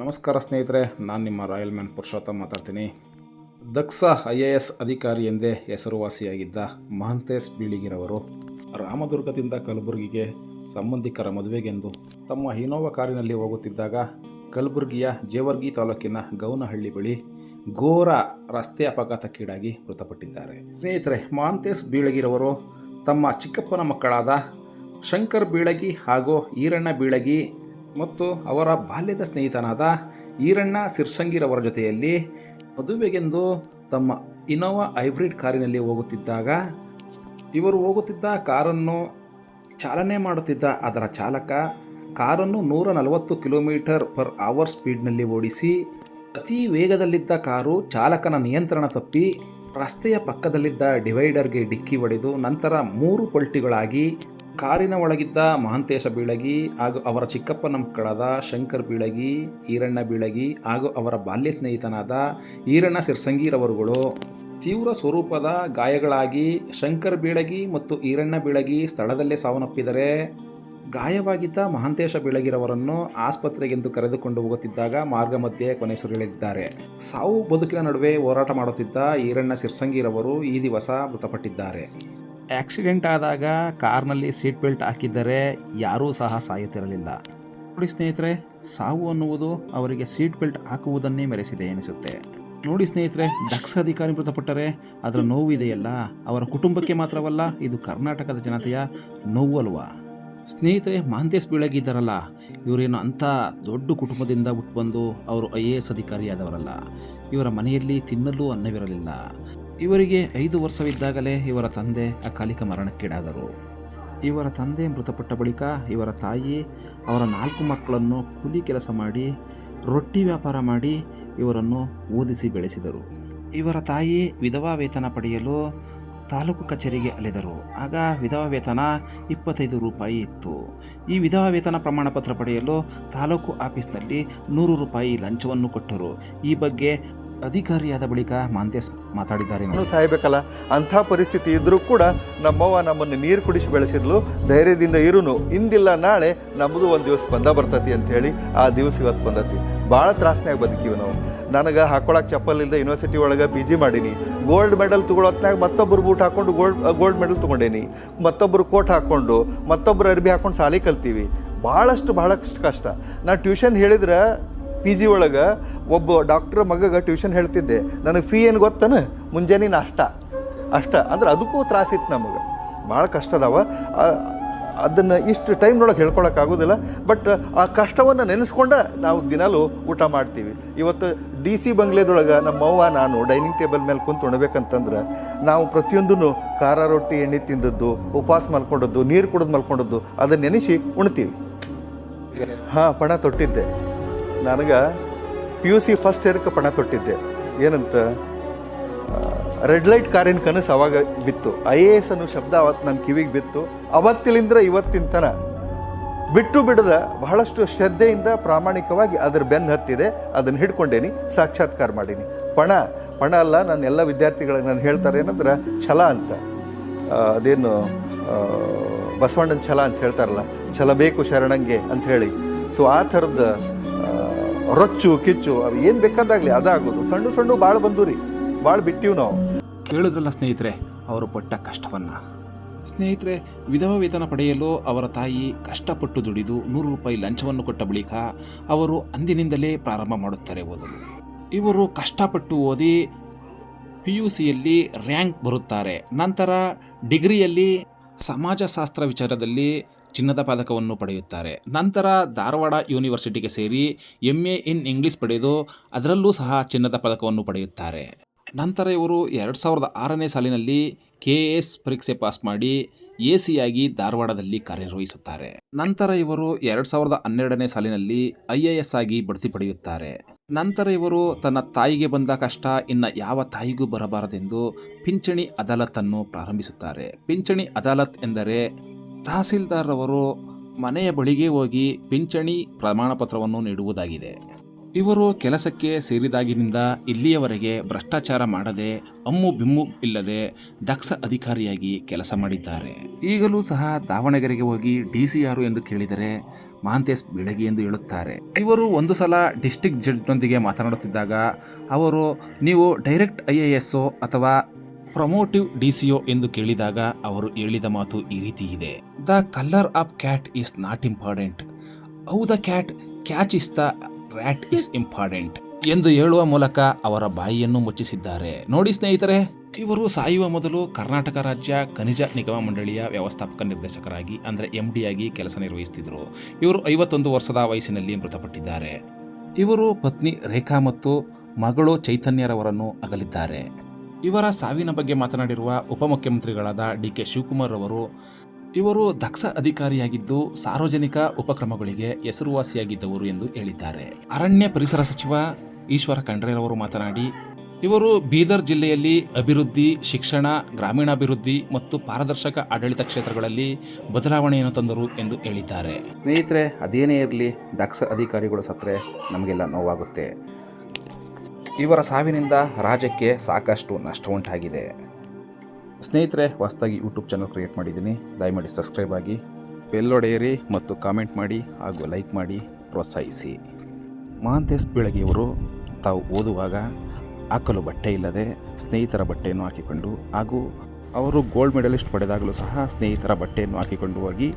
ನಮಸ್ಕಾರ ಸ್ನೇಹಿತರೆ, ನಾನು ನಿಮ್ಮ ರಾಯಲ್ ಮ್ಯಾನ್ ಪುರುಷೋತ್ತಮ್ ಮಾತಾಡ್ತೀನಿ. ದಕ್ಷ ಐ ಎ ಎಸ್ ಅಧಿಕಾರಿ ಎಂದೇ ಹೆಸರುವಾಸಿಯಾಗಿದ್ದ ಮಹಂತೇಶ್ ಬೀಳಿಗಿರವರು ರಾಮದುರ್ಗದಿಂದ ಕಲಬುರಗಿಗೆ ಸಂಬಂಧಿಕರ ಮದುವೆಗೆಂದು ತಮ್ಮ ಇನೋವಾ ಕಾರಿನಲ್ಲಿ ಹೋಗುತ್ತಿದ್ದಾಗ ಕಲಬುರಗಿಯ ಜೇವರ್ಗಿ ತಾಲೂಕಿನ ಗೌನಹಳ್ಳಿ ಬಳಿ ಘೋರ ರಸ್ತೆ ಅಪಘಾತಕ್ಕೀಡಾಗಿ ಮೃತಪಟ್ಟಿದ್ದಾರೆ. ಸ್ನೇಹಿತರೆ, ಮಹಂತೇಶ್ ಬೀಳಗಿರವರು ತಮ್ಮ ಚಿಕ್ಕಪ್ಪನ ಮಕ್ಕಳಾದ ಶಂಕರ್ ಬೀಳಗಿ ಹಾಗೂ ಈರಣ್ಣ ಬೀಳಗಿ ಮತ್ತು ಅವರ ಬಾಲ್ಯದ ಸ್ನೇಹಿತನಾದ ಈರಣ್ಣ ಸಿರ್ಸಂಗಿರವರ ಜೊತೆಯಲ್ಲಿ ಮದುವೆಗೆಂದು ತಮ್ಮ ಇನೋವಾ ಹೈಬ್ರಿಡ್ ಕಾರಿನಲ್ಲಿ ಹೋಗುತ್ತಿದ್ದಾಗ, ಇವರು ಹೋಗುತ್ತಿದ್ದ ಕಾರನ್ನು ಚಾಲನೆ ಮಾಡುತ್ತಿದ್ದ ಅದರ ಚಾಲಕ ಕಾರನ್ನು ನೂರ ನಲವತ್ತು ಕಿಲೋಮೀಟರ್ ಪರ್ ಅವರ್ ಸ್ಪೀಡ್ನಲ್ಲಿ ಓಡಿಸಿ, ಅತಿ ವೇಗದಲ್ಲಿದ್ದ ಕಾರು ಚಾಲಕನ ನಿಯಂತ್ರಣ ತಪ್ಪಿ ರಸ್ತೆಯ ಪಕ್ಕದಲ್ಲಿದ್ದ ಡಿವೈಡರ್ಗೆ ಡಿಕ್ಕಿ ಹೊಡೆದು ನಂತರ ಮೂರು ಪಲ್ಟಿಗಳಾಗಿ ಕಾರಿನ ಒಳಗಿದ್ದ ಮಹಾಂತೇಶ ಬೀಳಗಿ ಹಾಗೂ ಅವರ ಚಿಕ್ಕಪ್ಪನ ಮಕ್ಕಳಾದ ಶಂಕರ್ ಬೀಳಗಿ, ಈರಣ್ಣ ಬೀಳಗಿ ಹಾಗೂ ಅವರ ಬಾಲ್ಯ ಸ್ನೇಹಿತನಾದ ಈರಣ್ಣ ಸಿರ್ಸಂಗಿರವರುಗಳು ತೀವ್ರ ಸ್ವರೂಪದ ಗಾಯಗಳಾಗಿ ಶಂಕರ್ ಬೀಳಗಿ ಮತ್ತು ಈರಣ್ಣ ಬೀಳಗಿ ಸ್ಥಳದಲ್ಲೇ ಸಾವನ್ನಪ್ಪಿದರೆ ಗಾಯವಾಗಿದ್ದ ಮಹಾಂತೇಶ ಬೀಳಗಿರವರನ್ನು ಆಸ್ಪತ್ರೆಗೆಂದು ಕರೆದುಕೊಂಡು ಹೋಗುತ್ತಿದ್ದಾಗ ಮಾರ್ಗ ಮಧ್ಯೆ ಕೊನೆಸುರಿಳಿದ್ದಾರೆ ಸಾವು ಬದುಕಿನ ನಡುವೆ ಹೋರಾಟ ಮಾಡುತ್ತಿದ್ದ ಈರಣ್ಣ ಸಿರ್ಸಂಗಿರವರು ಈ ದಿವಸ ಮೃತಪಟ್ಟಿದ್ದಾರೆ. ಆಕ್ಸಿಡೆಂಟ್ ಆದಾಗ ಕಾರ್ನಲ್ಲಿ ಸೀಟ್ ಬೆಲ್ಟ್ ಹಾಕಿದ್ದರೆ ಯಾರೂ ಸಹ ಸಾಯುತ್ತಿರಲಿಲ್ಲ. ನೋಡಿ ಸ್ನೇಹಿತರೆ, ಸಾವು ಅನ್ನುವುದು ಅವರಿಗೆ ಸೀಟ್ ಬೆಲ್ಟ್ ಹಾಕುವುದನ್ನೇ ಮೆರೆಸಿದೆ ಎನಿಸುತ್ತೆ. ನೋಡಿ ಸ್ನೇಹಿತರೆ ದಕ್ಷ ಅಧಿಕಾರಿ ಮೃತಪಟ್ಟರೆ ಅದರ ನೋವು ಇದೆಯಲ್ಲ? ಅವರ ಕುಟುಂಬಕ್ಕೆ ಮಾತ್ರವಲ್ಲ, ಇದು ಕರ್ನಾಟಕದ ಜನತೆಯ ನೋವು ಅಲ್ವಾ ಸ್ನೇಹಿತರೆ ಮಾಂತೇಸ್ ಬೀಳಗಿದ್ದಾರಲ್ಲ. ಇವರೇನು ಅಂಥ ದೊಡ್ಡ ಕುಟುಂಬದಿಂದ ಹುಟ್ಟು ಬಂದು ಅವರು ಐ ಎ ಎಸ್ ಅಧಿಕಾರಿಯಾದವರಲ್ಲ. ಇವರ ಮನೆಯಲ್ಲಿ ತಿನ್ನಲು ಅನ್ನವಿರಲಿಲ್ಲ. ಇವರಿಗೆ ಐದು ವರ್ಷವಿದ್ದಾಗಲೇ ಇವರ ತಂದೆ ಅಕಾಲಿಕ ಮರಣಕ್ಕೀಡಾದರು. ಇವರ ತಂದೆ ಮೃತಪಟ್ಟ ಬಳಿಕ ಇವರ ತಾಯಿ ಅವರ ನಾಲ್ಕು ಮಕ್ಕಳನ್ನು ಕೂಲಿ ಕೆಲಸ ಮಾಡಿ, ರೊಟ್ಟಿ ವ್ಯಾಪಾರ ಮಾಡಿ ಇವರನ್ನು ಓದಿಸಿ ಬೆಳೆಸಿದರು. ಇವರ ತಾಯಿ ವಿಧವಾ ವೇತನ ಪಡೆಯಲು ತಾಲೂಕು ಕಚೇರಿಗೆ ಅಲೆದರು. ಆಗ ವಿಧವಾ ವೇತನ ಇಪ್ಪತ್ತೈದು ರೂಪಾಯಿ ಇತ್ತು. ಈ ವಿಧವಾ ವೇತನ ಪ್ರಮಾಣ ಪತ್ರ ಪಡೆಯಲು ತಾಲೂಕು ಆಫೀಸ್ನಲ್ಲಿ ನೂರು ರೂಪಾಯಿ ಲಂಚವನ್ನು ಕೊಟ್ಟರು. ಈ ಬಗ್ಗೆ ಅಧಿಕಾರಿಯಾದ ಬಳಿಕ ಮಾಂತೇಶ್ ಮಾತಾಡಿದ್ದಾರೆ. ನಾನು ಸಾಯ್ಬೇಕಲ್ಲ? ಅಂಥ ಪರಿಸ್ಥಿತಿ ಇದ್ದರೂ ಕೂಡ ನಮ್ಮವ್ವ ನಮ್ಮನ್ನು ನೀರು ಕುಡಿಸಿ ಬೆಳೆಸಿದ್ಲು, ಧೈರ್ಯದಿಂದ ಇರುನು, ಇಂದಿಲ್ಲ ನಾಳೆ ನಮ್ಮದು ಒಂದು ದಿವಸ ಬಂದ ಬರ್ತತಿ ಅಂತ ಹೇಳಿ ಆ ದಿವಸ ಇವತ್ತು ಬಂದತಿ. ಭಾಳ ತ್ರಾಸ್ನ್ಯಾಗ ಬದುಕೀವಿ ನಾವು. ನನಗೆ ಹಾಕೊಳಕ್ಕೆ ಚಪ್ಪಲ್ ಇಲ್ಲದೆ ಯೂನಿವರ್ಸಿಟಿ ಒಳಗೆ ಪಿ ಜಿ ಮಾಡೀನಿ. ಗೋಲ್ಡ್ ಮೆಡಲ್ ತೊಗೊಳತ್ನಾಗ ಮತ್ತೊಬ್ಬರು ಬೂಟ್ ಹಾಕ್ಕೊಂಡು ಗೋಲ್ಡ್ ಗೋಲ್ಡ್ ಮೆಡಲ್ ತೊಗೊಂಡೇನಿ. ಮತ್ತೊಬ್ಬರು ಕೋಟ್ ಹಾಕ್ಕೊಂಡು ಮತ್ತೊಬ್ಬರು ಅರ್ಬಿ ಹಾಕ್ಕೊಂಡು ಸಾಲಿ ಕಲ್ತೀವಿ. ಭಾಳಷ್ಟು ಭಾಳಷ್ಟು ಕಷ್ಟ. ನಾ ಟ್ಯೂಷನ್ ಹೇಳಿದ್ರೆ ಪಿ ಜಿ ಒಳಗೆ ಒಬ್ಬ ಡಾಕ್ಟ್ರ್ ಮಗಗೆ ಟ್ಯೂಷನ್ ಹೇಳ್ತಿದ್ದೆ, ನನಗೆ ಫೀ ಏನು ಗೊತ್ತನ? ಮುಂಜಾನೆ ನಾಷ್ಟ ಅಷ್ಟ. ಅಂದ್ರೆ ಅದಕ್ಕೂ ತ್ರಾಸಿತ್ತು ನಮಗೆ. ಭಾಳ ಕಷ್ಟ ಅದಾವ. ಅದನ್ನು ಇಷ್ಟು ಟೈಮ್ನೊಳಗೆ ಹೇಳ್ಕೊಳಕ್ಕಾಗೋದಿಲ್ಲ ಬಟ್ ಆ ಕಷ್ಟವನ್ನು ನೆನೆಸ್ಕೊಂಡು ನಾವು ದಿನಾಲೂ ಊಟ ಮಾಡ್ತೀವಿ. ಇವತ್ತು ಡಿ ಸಿ ಬಂಗ್ಲೆದೊಳಗೆ ನಮ್ಮ ಅವ್ವ, ನಾನು ಡೈನಿಂಗ್ ಟೇಬಲ್ ಮೇಲೆ ಕುಂತು ಉಣ್ಬೇಕಂತಂದ್ರೆ ನಾವು ಪ್ರತಿಯೊಂದೂ ಖಾರ ರೊಟ್ಟಿ, ಎಣ್ಣೆ ತಿಂದದ್ದು, ಉಪವಾಸ ಮಲ್ಕೊಂಡದ್ದು, ನೀರು ಕುಡಿದು ಮಲ್ಕೊಂಡದ್ದು ಅದನ್ನು ನೆನೆಸಿ ಉಣ್ತೀವಿ. ಹಾಂ, ಪಣ ತೊಟ್ಟಿದ್ದೆ. ನನಗೆ ಪಿ ಯು ಸಿ ಫಸ್ಟ್ ಇಯರ್ಗೆ ಪಣ ತೊಟ್ಟಿದ್ದೆ. ಏನಂತ? ರೆಡ್ ಲೈಟ್ ಕಾರಿನ ಕನಸು ಅವಾಗ ಬಿತ್ತು. ಐ ಎ ಎಸ್ ಅನ್ನೋ ಶಬ್ದ ಅವತ್ತು ನನ್ನ ಕಿವಿಗೆ ಬಿತ್ತು. ಅವತ್ತಿಲಿಂದ ಇವತ್ತಿನ ತನ ಬಿಟ್ಟು ಬಿಡದ ಬಹಳಷ್ಟು ಶ್ರದ್ಧೆಯಿಂದ ಪ್ರಾಮಾಣಿಕವಾಗಿ ಅದರ ಬೆನ್ನು ಹತ್ತಿದೆ. ಅದನ್ನು ಹಿಡ್ಕೊಂಡೇನಿ, ಸಾಕ್ಷಾತ್ಕಾರ ಮಾಡೀನಿ. ಪಣ ಪಣ ಅಲ್ಲ ನಾನು ಎಲ್ಲ ವಿದ್ಯಾರ್ಥಿಗಳಿಗೆ ನಾನು ಹೇಳ್ತಾರೆ ಏನಂದ್ರೆ ಛಲ ಅಂತ. ಅದೇನು ಬಸವಣ್ಣನ ಛಲ ಅಂತ ಹೇಳ್ತಾರಲ್ಲ, ಛಲ ಬೇಕು ಶರಣಂಗೆ ಅಂತ ಹೇಳಿ. ಸೊ ಆ ಥರದ ರೊಚ್ಚು ಕಿಚ್ಚು ಅವು ಏನು ಬೇಕಾದಾಗಲಿ ಅದಾಗೋದು. ಸಣ್ಣ ಸಣ್ಣ ಭಾಳ ಬಂದು ರೀ ಭಾಳ ಬಿಟ್ಟಿವ್ ನಾವು. ಕೇಳಿದ್ರಲ್ಲ ಸ್ನೇಹಿತರೆ ಅವರು ಪಟ್ಟ ಕಷ್ಟವನ್ನು. ಸ್ನೇಹಿತರೆ ವಿಧವ ವೇತನ ಪಡೆಯಲು ಅವರ ತಾಯಿ ಕಷ್ಟಪಟ್ಟು ದುಡಿದು ನೂರು ರೂಪಾಯಿ ಲಂಚವನ್ನು ಕೊಟ್ಟ ಬಳಿಕ ಅವರು ಅಂದಿನಿಂದಲೇ ಪ್ರಾರಂಭ ಮಾಡುತ್ತಾರೆ ಓದಲು. ಇವರು ಕಷ್ಟಪಟ್ಟು ಓದಿ ಪಿ ಯು ಸಿಯಲ್ಲಿ ರ್ಯಾಂಕ್ ಬರುತ್ತಾರೆ. ನಂತರ ಡಿಗ್ರಿಯಲ್ಲಿ ಸಮಾಜಶಾಸ್ತ್ರ ವಿಚಾರದಲ್ಲಿ ಚಿನ್ನದ ಪದಕವನ್ನು ಪಡೆಯುತ್ತಾರೆ. ನಂತರ ಧಾರವಾಡ ಯೂನಿವರ್ಸಿಟಿಗೆ ಸೇರಿ ಎಂ ಎ ಇನ್ ಇಂಗ್ಲಿಷ್ ಪಡೆದು ಅದರಲ್ಲೂ ಸಹ ಚಿನ್ನದ ಪದಕವನ್ನು ಪಡೆಯುತ್ತಾರೆ. ನಂತರ ಇವರು ಎರಡು ಸಾವಿರದ ಆರನೇ ಸಾಲಿನಲ್ಲಿ ಕೆ ಎಸ್ ಪರೀಕ್ಷೆ ಪಾಸ್ ಮಾಡಿ ಎ ಸಿಯಾಗಿ ಧಾರವಾಡದಲ್ಲಿ ಕಾರ್ಯನಿರ್ವಹಿಸುತ್ತಾರೆ. ನಂತರ ಇವರು ಎರಡು ಸಾವಿರದ ಹನ್ನೆರಡನೇ ಸಾಲಿನಲ್ಲಿ ಐ ಎ ಎಸ್ ಆಗಿ ಬಡ್ತಿ ಪಡೆಯುತ್ತಾರೆ. ನಂತರ ಇವರು ತನ್ನ ತಾಯಿಗೆ ಬಂದ ಕಷ್ಟ ಇನ್ನು ಯಾವ ತಾಯಿಗೂ ಬರಬಾರದೆಂದು ಪಿಂಚಣಿ ಅದಾಲತನ್ನು ಪ್ರಾರಂಭಿಸುತ್ತಾರೆ. ಪಿಂಚಣಿ ಅದಾಲತ್ ಎಂದರೆ ತಹಸೀಲ್ದಾರ್ ಅವರು ಮನೆಯ ಬಳಿಗೆ ಹೋಗಿ ಪಿಂಚಣಿ ಪ್ರಮಾಣ ಪತ್ರವನ್ನು ನೀಡುವುದಾಗಿದೆ. ಇವರು ಕೆಲಸಕ್ಕೆ ಸೇರಿದಾಗಿನಿಂದ ಇಲ್ಲಿಯವರೆಗೆ ಭ್ರಷ್ಟಾಚಾರ ಮಾಡದೆ ಅಮ್ಮು ಬಿಮ್ಮು ಇಲ್ಲದೆ ದಕ್ಷ ಅಧಿಕಾರಿಯಾಗಿ ಕೆಲಸ ಮಾಡಿದ್ದಾರೆ. ಈಗಲೂ ಸಹ ದಾವಣಗೆರೆಗೆ ಹೋಗಿ ಡಿ ಸಿ ಯಾರು ಎಂದು ಕೇಳಿದರೆ ಮಹಾಂತೇಶ್ ಬೆಳಗ್ಗೆ ಎಂದು ಹೇಳುತ್ತಾರೆ. ಇವರು ಒಂದು ಸಲ ಡಿಸ್ಟಿಕ್ ಜಡ್ಜ್ನೊಂದಿಗೆ ಮಾತನಾಡುತ್ತಿದ್ದಾಗ ಅವರು, ನೀವು ಡೈರೆಕ್ಟ್ ಐ ಎ ಎಸ್ ಅಥವಾ ಪ್ರಮೋಟಿವ್ ಡಿಸಿಒ ಎಂದು ಕೇಳಿದಾಗ ಅವರು ಹೇಳಿದ ಮಾತು ಈ ರೀತಿ ಇದೆ. The colour of cat is not important how the cat catch is the rat is important ಎಂದು ಹೇಳುವ ಮೂಲಕ ಅವರ ಬಾಯಿಯನ್ನು ಮುಚ್ಚಿಸಿದ್ದಾರೆ. ನೋಡಿ ಸ್ನೇಹಿತರೆ, ಇವರು ಸಾಯುವ ಮೊದಲು ಕರ್ನಾಟಕ ರಾಜ್ಯ ಖನಿಜ ನಿಗಮ ಮಂಡಳಿಯ ವ್ಯವಸ್ಥಾಪಕ ನಿರ್ದೇಶಕರಾಗಿ, ಅಂದರೆ ಎಂ ಆಗಿ ಕೆಲಸ ನಿರ್ವಹಿಸುತ್ತಿದ್ದರು ಇವರು ಐವತ್ತೊಂದು ವರ್ಷದ ವಯಸ್ಸಿನಲ್ಲಿ ಮೃತಪಟ್ಟಿದ್ದಾರೆ. ಇವರು ಪತ್ನಿ ರೇಖಾ ಮತ್ತು ಮಗಳು ಚೈತನ್ಯರವರನ್ನು ಅಗಲಿದ್ದಾರೆ. ಇವರ ಸಾವಿನ ಬಗ್ಗೆ ಮಾತನಾಡಿರುವ ಉಪಮುಖ್ಯಮಂತ್ರಿಗಳಾದ ಡಿ ಕೆ ಶಿವಕುಮಾರ್ ಅವರು ಇವರು ದಕ್ಷ ಅಧಿಕಾರಿಯಾಗಿದ್ದು ಸಾರ್ವಜನಿಕ ಉಪಕ್ರಮಗಳಿಗೆ ಹೆಸರುವಾಸಿಯಾಗಿದ್ದವರು ಎಂದು ಹೇಳಿದ್ದಾರೆ. ಅರಣ್ಯ ಪರಿಸರ ಸಚಿವ ಈಶ್ವರ ಖಂಡ್ರೆರವರು ಮಾತನಾಡಿ, ಇವರು ಬೀದರ್ ಜಿಲ್ಲೆಯಲ್ಲಿ ಅಭಿವೃದ್ಧಿ, ಶಿಕ್ಷಣ, ಗ್ರಾಮೀಣಾಭಿವೃದ್ಧಿ ಮತ್ತು ಪಾರದರ್ಶಕ ಆಡಳಿತ ಕ್ಷೇತ್ರಗಳಲ್ಲಿ ಬದಲಾವಣೆಯನ್ನು ತಂದರು ಎಂದು ಹೇಳಿದ್ದಾರೆ. ಸ್ನೇಹಿತರೆ, ಅದೇನೇ ಇರಲಿ, ದಕ್ಷ ಅಧಿಕಾರಿಗಳು ಸತ್ತರೆ ನಮಗೆಲ್ಲ ನೋವಾಗುತ್ತೆ. ಇವರ ಸಾವಿನಿಂದ ರಾಜ್ಯಕ್ಕೆ ಸಾಕಷ್ಟು ನಷ್ಟ ಉಂಟಾಗಿದೆ ಸ್ನೇಹಿತರೆ, ಹೊಸದಾಗಿ ಯೂಟ್ಯೂಬ್ ಚಾನಲ್ ಕ್ರಿಯೇಟ್ ಮಾಡಿದ್ದೀನಿ. ದಯಮಾಡಿ ಸಬ್ಸ್ಕ್ರೈಬ್ ಆಗಿ ಬೆಲ್ ಹೊಡೆಯಿರಿ ಮತ್ತು ಕಾಮೆಂಟ್ ಮಾಡಿ ಹಾಗೂ ಲೈಕ್ ಮಾಡಿ ಪ್ರೋತ್ಸಾಹಿಸಿ. ಮಹಾಂತೇಶ್ ಬೀಳಗಿಯವರು ತಾವು ಓದುವಾಗ ಹಾಕಲು ಬಟ್ಟೆ ಇಲ್ಲದೆ ಸ್ನೇಹಿತರ ಬಟ್ಟೆಯನ್ನು ಹಾಕಿಕೊಂಡು ಹಾಗೂ ಅವರು ಗೋಲ್ಡ್ ಮೆಡಲಿಸ್ಟ್ ಪಡೆದಾಗಲೂ ಸಹ ಸ್ನೇಹಿತರ ಬಟ್ಟೆಯನ್ನು ಹಾಕಿಕೊಂಡು ಹೋಗಿ